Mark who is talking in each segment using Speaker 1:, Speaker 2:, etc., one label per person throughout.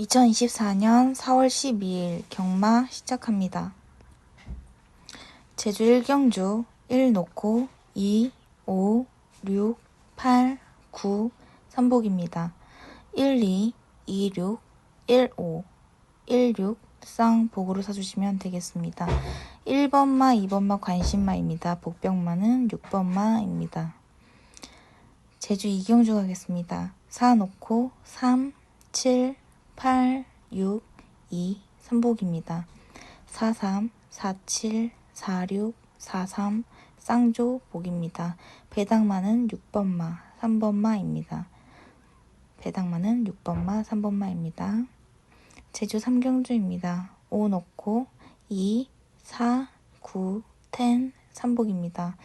Speaker 1: 2024년 4월 12일 경마 시작합니다. 제주 1경주 1 놓고 2, 5, 6, 8, 9 3복입니다. 1, 2, 2, 6, 1, 5, 1, 6 쌍복으로 사주시면 되겠습니다. 1번마, 2번마 관심마입니다. 복병마는 6번마입니다. 제주 2경주 가겠습니다. 4 놓고 3, 7, 8, 6, 2, 3복입니다. 4, 3, 4, 7, 4, 6, 4, 3, 쌍조 복입니다. 배당마는 6번마, 3번마입니다. 배당마는 6번마, 3번마입니다. 제주 3경주입니다. 5 놓고 2, 4, 9, 10, 3복입니다.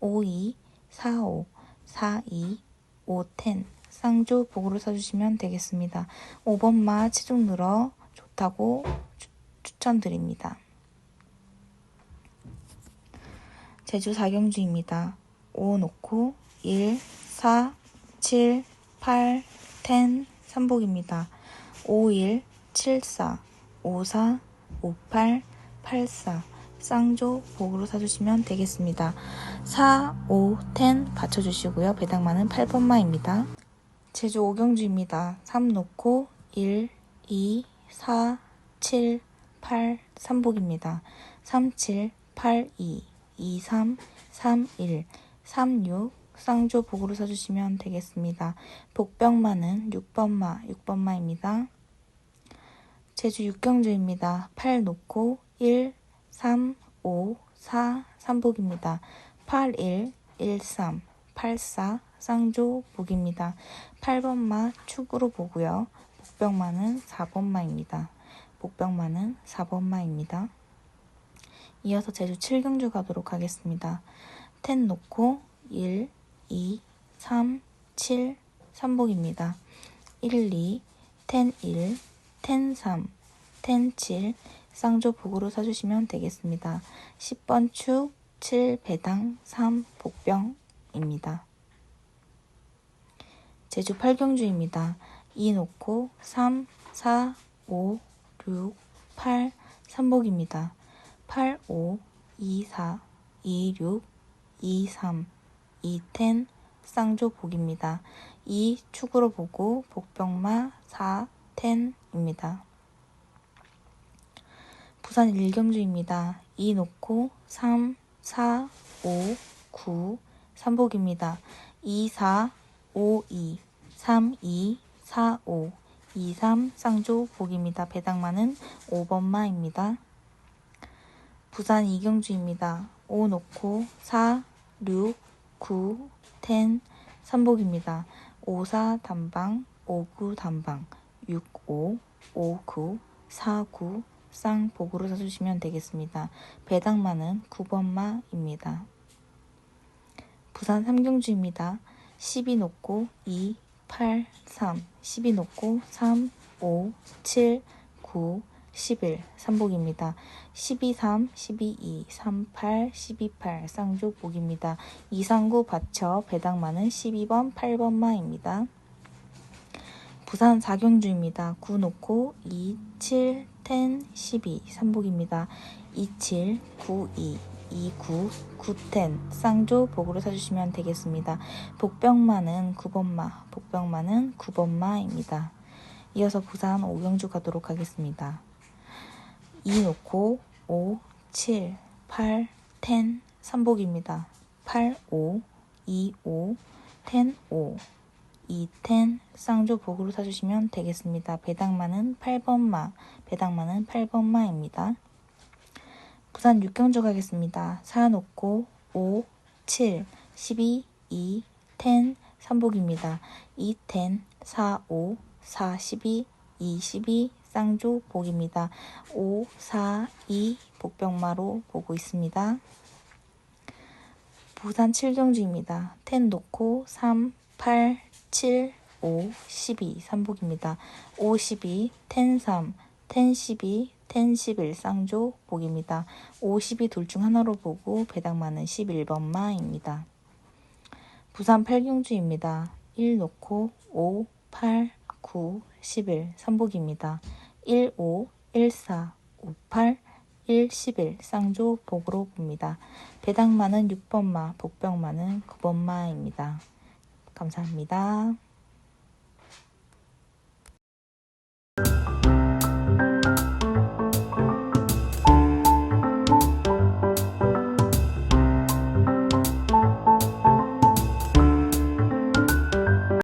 Speaker 1: 5, 2, 4, 5, 4, 2, 5, 10 쌍조 복으로 써주시면 되겠습니다. 5번마 체중 늘어 좋다고 추, 추천드립니다. 제주 4경주입니다. 5 놓고 1, 4, 7, 8, 10, 3복입니다. 5, 1, 7, 4, 5, 4, 5, 8, 8, 4 쌍조 복으로 사주시면 되겠습니다. 4, 5, 10 받쳐주시고요. 배당만은 8번마입니다. 제주 5경주입니다. 3 놓고 1, 2, 4, 7, 8, 3복입니다. 3, 7, 8, 2, 2, 3, 3, 1, 3, 6 쌍조 복으로 사주시면 되겠습니다. 복병마는 6번마, 6번마입니다. 제주 6경주입니다. 8 놓고 1, 3, 5, 4, 3복입니다. 8, 1, 1, 3, 8, 4 쌍조 복입니다. 8번마 축으로 보고요. 복병마는 4번마입니다. 복병마는 4번마입니다. 이어서 제주 7경주 가도록 하겠습니다. 10 놓고 1, 2, 3, 7, 3복입니다. 1, 2, 10, 1, 10, 3, 10, 7 쌍조 복으로 사주시면 되겠습니다. 10번 축, 7 배당, 3 복병 입니다. 제주 8경주입니다. 2 놓고 3, 4, 5, 6, 8 3복입니다. 8, 5, 2, 4, 2, 6, 2, 3, 2, 10 쌍조 복입니다. 2 축으로 보고 복병마 4, 10입니다. 부산 1경주입니다. 2 놓고 3, 4, 5, 9 3복입니다. 2, 4, 5, 2, 3, 2, 4, 5, 2, 3 쌍조 복입니다. 배당마는 5번마입니다. 부산 2경주입니다. 5 놓고 4, 6, 9, 10 3복입니다. 5, 4 단방, 5, 9 단방, 6, 5, 5, 9, 4, 9 쌍복으로 사주시면 되겠습니다. 배당마는 9번마입니다. 부산 3경주입니다. 12 놓고 2, 8, 3, 12 놓고 3, 5, 7, 9, 11 3복입니다. 12, 3, 12, 2, 3, 8, 12, 8 쌍조 복입니다. 2, 3, 9 받쳐 배당마는 12번, 8번 마입니다. 부산 4경주입니다. 9 놓고 2, 7, 10, 12 3복입니다. 2, 7, 9, 2 29, 910 쌍조 복으로 사주시면 되겠습니다. 복병마는 9번마, 복병마는 9번마입니다. 이어서 부산 5경주 가도록 하겠습니다. 2 놓고 5, 7, 8, 10 3복입니다. 8, 5, 2, 5, 10, 5 2, 10 쌍조 복으로 사주시면 되겠습니다. 배당마는 8번마, 배당마는 8번마입니다. 부산 6경주 가겠습니다. 4 놓고 5, 7, 12, 2, 10 3복입니다. 2, 10, 4, 5, 4, 12, 2, 12 쌍조 복입니다. 5, 4, 2 복병마로 보고 있습니다. 부산 7경주입니다. 10 놓고 3, 8, 7, 5, 12 3복입니다. 5, 12, 10, 3, 10, 12 10, 11 쌍조 복입니다. 50이 둘 중 하나로 보고 배당만은 11번 마입니다. 부산 8경주입니다. 1 놓고 5, 8, 9 9, 11 3복입니다. 1, 5, 1, 4, 5, 8, 1, 11 쌍조 복으로 봅니다. 배당마는 6번마, 복병마는 9번마입니다. 감사합니다.